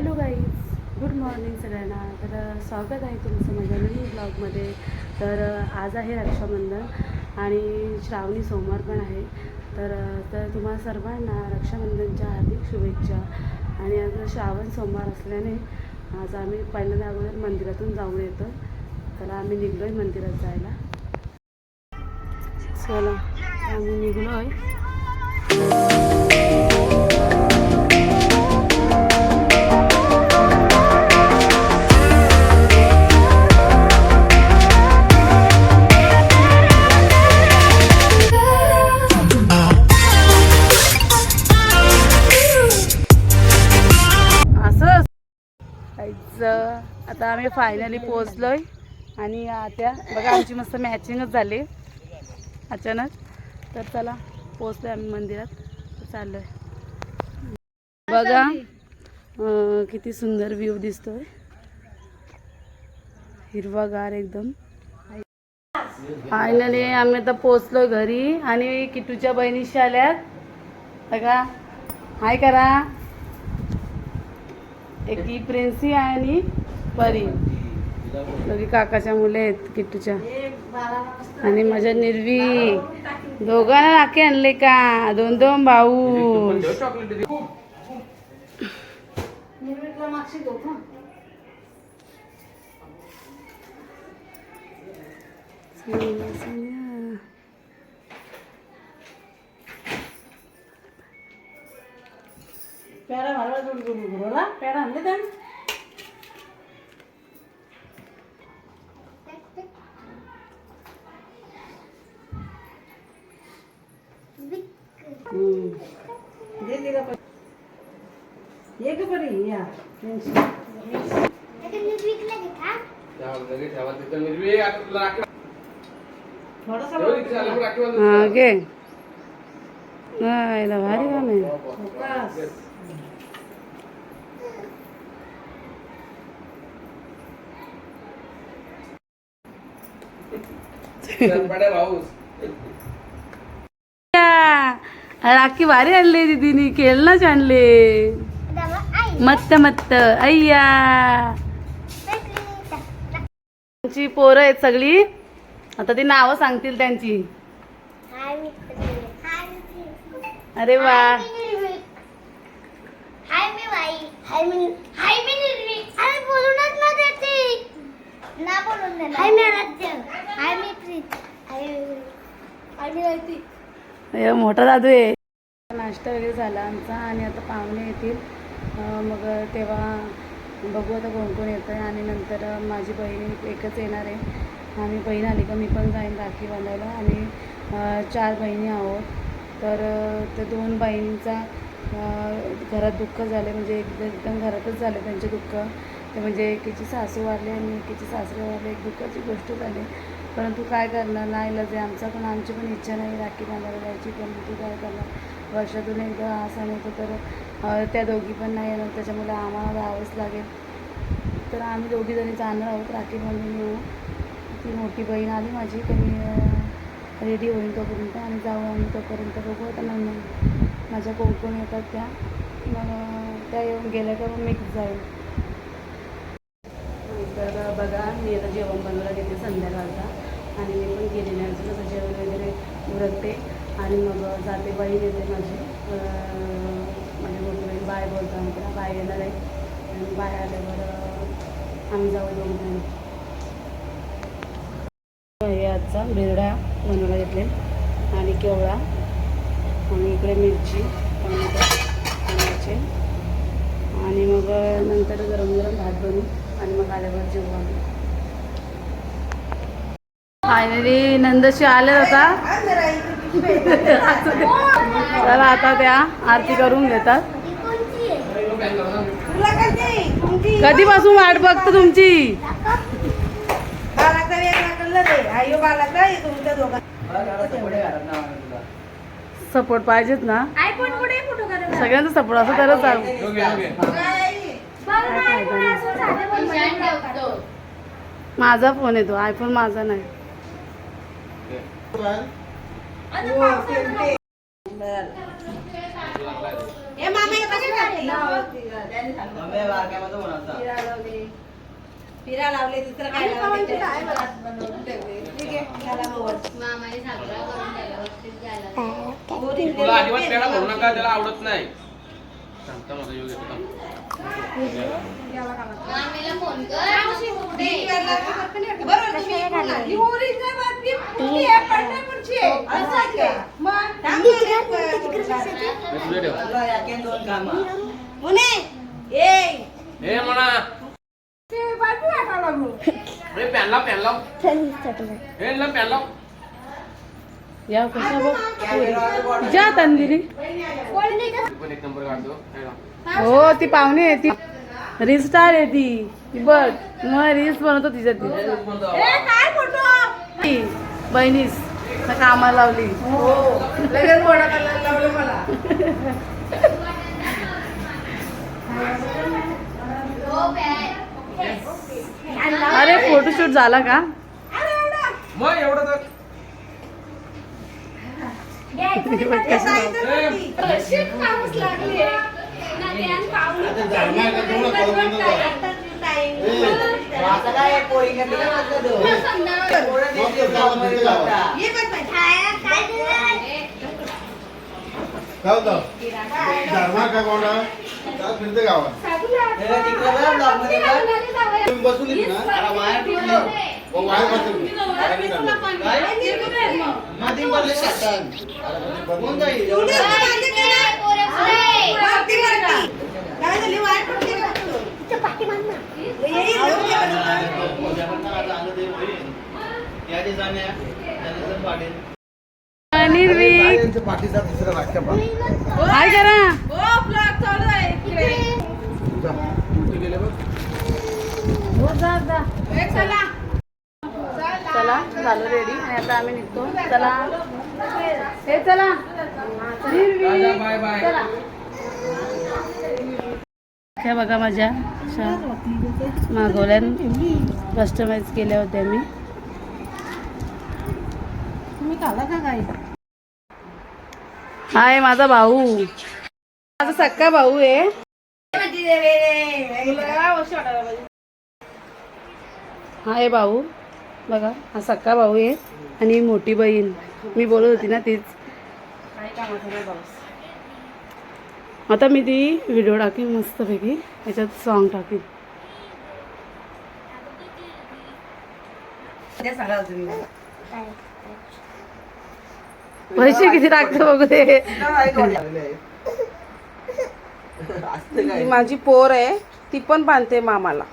Hello guys good morning सगळ्यांना. तर स्वागत आहे तुमचं माझ्या नवीन ब्लॉगमध्ये. तर आज आहे रक्षाबंधन आणि श्रावणी सोमवार पण आहे. तर तर तुम्हा सर्वांना रक्षाबंधनच्या हार्दिक शुभेच्छा. आणि आज श्रावण सोमवार असल्याने आज आम्ही पहिल्यांदा अगोदर मंदिरातून जाऊन येतो. तर आम्ही निघलो आहे मंदिरात जायला. चला आम्ही निघलो आहे आम्ही फायनली पोहोचलोय. आणि आता बघा आमची मस्त मॅचिंगच झाली. अचानक. तर चला पोहोचलोय आम्ही मंदिरात. तर चाललोय. बघा किती सुंदर व्ह्यू दिसतोय. हिरवागार एकदम. फायनली आम्ही आता पोहोचलोय घरी आणि किटूच्या बहिणीशी आल्यात. बघा हाय करा. एक ही प्रिन्सी आहे आणि परी दोघी काकाच्या मुले आहेत किट्टूच्या. आणि माझ्या निर्वी. दोघांना राखी आणले का? दोन दोन भाऊ. पेरा भरवा जोड जोड पेरा आणले त्या घे हा भारी काम राखी भारी आणले दिदीनी खेळणंच आणले मत्त मत्त. अय्या. त्यांची पोरं आहेत सगळी. आता ती नावं सांगतील त्यांची. अरे वा. मोठा दादू आहे. नाश्ता वगैरे झाला आमचा आणि आता पाहुणे येतील. मग तेव्हा बघू आता कोण कोण येतं आहे आणि नंतर माझी बहीण एकच येणार आहे. आणि बहीण आली का मी पण जाईन राखी बांधायला. आणि चार बहिणी आहोत. तर त्या दोन बहिणींचा घरात दुःख झाले म्हणजे एक एकदम घरातच झाले त्यांचे दुःख. ते म्हणजे एकीची सासू वारले आणि एकीची सासरे वारले. एक दुःखाची गोष्ट झाली. परंतु काय करणार? नाही लज. आहे आमचा पण आमची पण इच्छा नाही राखी बांधायला जायची. परंतु काय करणार? वर्षातून एकदा हा सण येतो. तर त्या दोघी पण नाही येणार त्याच्यामुळे आम्हाला जावंच लागेल. तर आम्ही दोघी जणी जाणार आहोत राखी बंधून येऊ. ती मोठी बहीण आली माझी त्यांनी रेडी होईल तोपर्यंत. आणि जाऊ आम्ही तोपर्यंत. बघू आता मग माझ्या कोण कोण येतात त्या. मग त्या येऊन गेल्या का मग मिक्स जाईल. तर बघा मी आता जेवण बनवायला घेते संध्याकाळचा. आणि मी पण गेलेले असं जेवण वगैरे उरकते. आणि मग जाते बाई येते माझी. बाय बोलतो आम्ही. बाय येणार आहे आणि बाय आल्यावर आम्ही जाऊ दोन जण. हे आजचा बिरडा बनवायला घेतले आणि केवळा. आणि इकडे मिरची टोमॅटो आणि मग नंतर गरम गरम भात बनवू. आणि मग आल्यावर जेवू आम्ही. फायनली नंदशी आले होता चला आता त्या आरती करून घेतात. कधीपासून वाट बघतो तुमची? सपोर्ट पाहिजेत ना. सगळ्यांचा सपोर्ट असं तरच माझा फोन येतो आयफोन माझा नाही. ए फिरा लावले दुसरं काय मला आवडत नाही? सांगता माझा योग या कशा बघ जा तंदिरी पण एक नंबर काढतो हे लाव. हो ती पाहुणे आहे ती रील स्टार आहे ती. ती बघ मग रील्स बनवतो तिच्या ती. ए, काय फोटो? ती बहिणीस कामाला लावली. हो मला. अरे फोटोशूट झाला का? एवढं. धर्मा का कोणा काय फिरते गावात. तुम्ही बसून येत ना काय झाली? वाट का. निर्वीक पाठीचा दुसरा काय करा हो, चालू आहे इकडे. उलटी गेले बघ ए, चला. चला झालं रेडी आणि आता आम्ही निघतो. चला. हे चला. निर्वीक. बाय बाय चला. ह्या बघा माझ्या मागवल्या कस्टमाइज केल्या होत्या मी. तुम्ही खाला का काय? हाय माझा भाऊ. माझा सक्का भाऊ आहे. हा आहे भाऊ. बघा हा सक्का भाऊ आहे आणि मोठी बहीण. मी बोलत होती ना तीच. काय कामाचा भाऊ आता मी ती व्हिडिओ टाकीन मस्तपैकी. याच्यात सॉन्ग टाकीन. पैसे किती टाकतो बघू दे. ती माझी पोर आहे ती पण बांधते मामाला.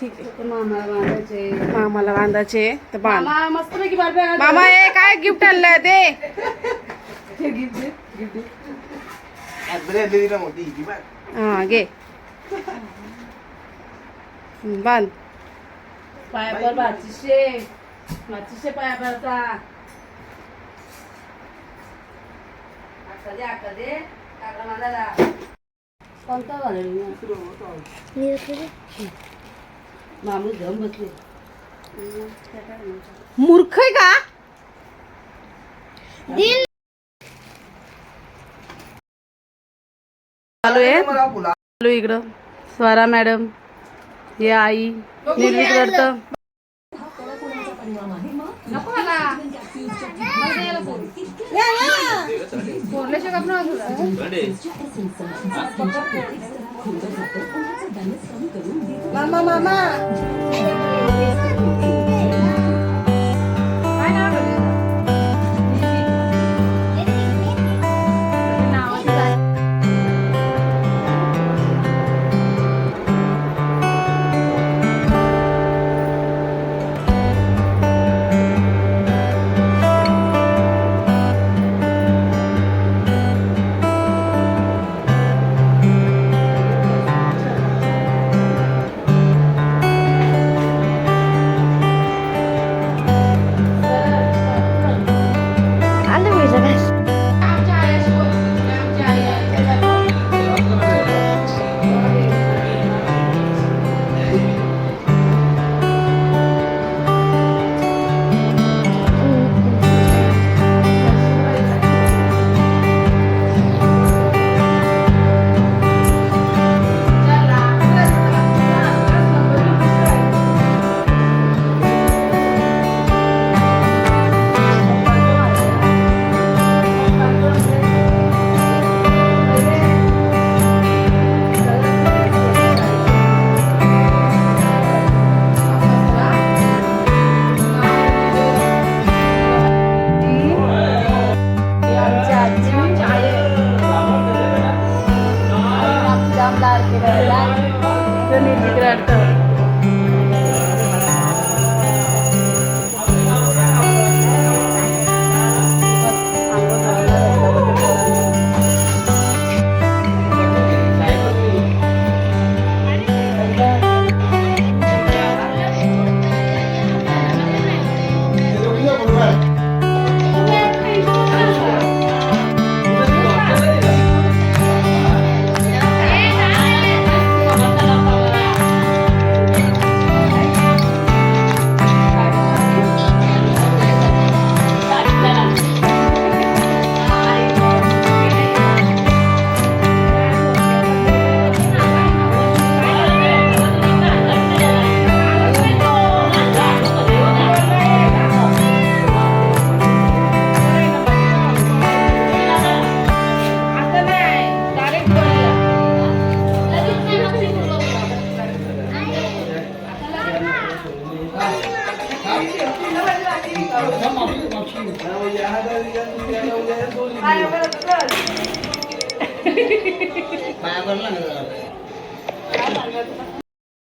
ठीक आहे. मामाला बांधायचे. मामाला बांधायचे तर बांध. मामा हे काय गिफ्ट आणलंय ते? हा घे. हं, बांध. पायाभर भाचीशे. भाचीशे पायाभरचा. कोणता झालेली मामूस घेऊन बसले. मूर्ख आहे का? चालू आहे चालू इकडं. स्वरा मॅडम हे आई निर्मित करतं मामा मामा. तिकडे अडतं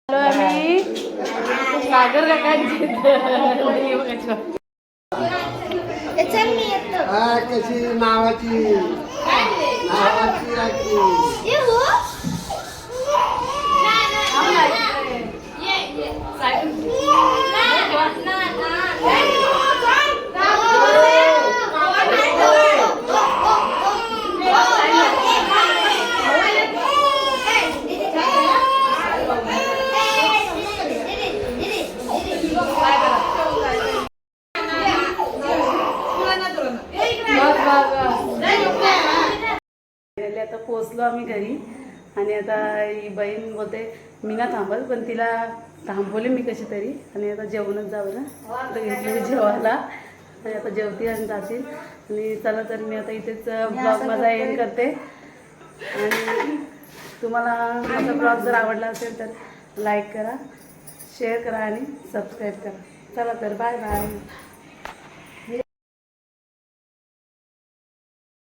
आम्ही. सागर मी कशी नावाची नावाची राखी आम्ही घरी. आणि आता ही बहीण बोलते मी ना थांबल पण तिला थांबवले मी कशी तरी आणि आता जेवणच जावं ना. आता घेतली जेवायला. आणि आता जेवती आणि जातील आणि चला तर मी आता इथेच ब्लॉग माझा एंड करते. आणि तुम्हाला माझा ब्लॉग जर आवडला असेल तर लाईक करा शेअर करा आणि सबस्क्राईब करा. चला तर बाय बाय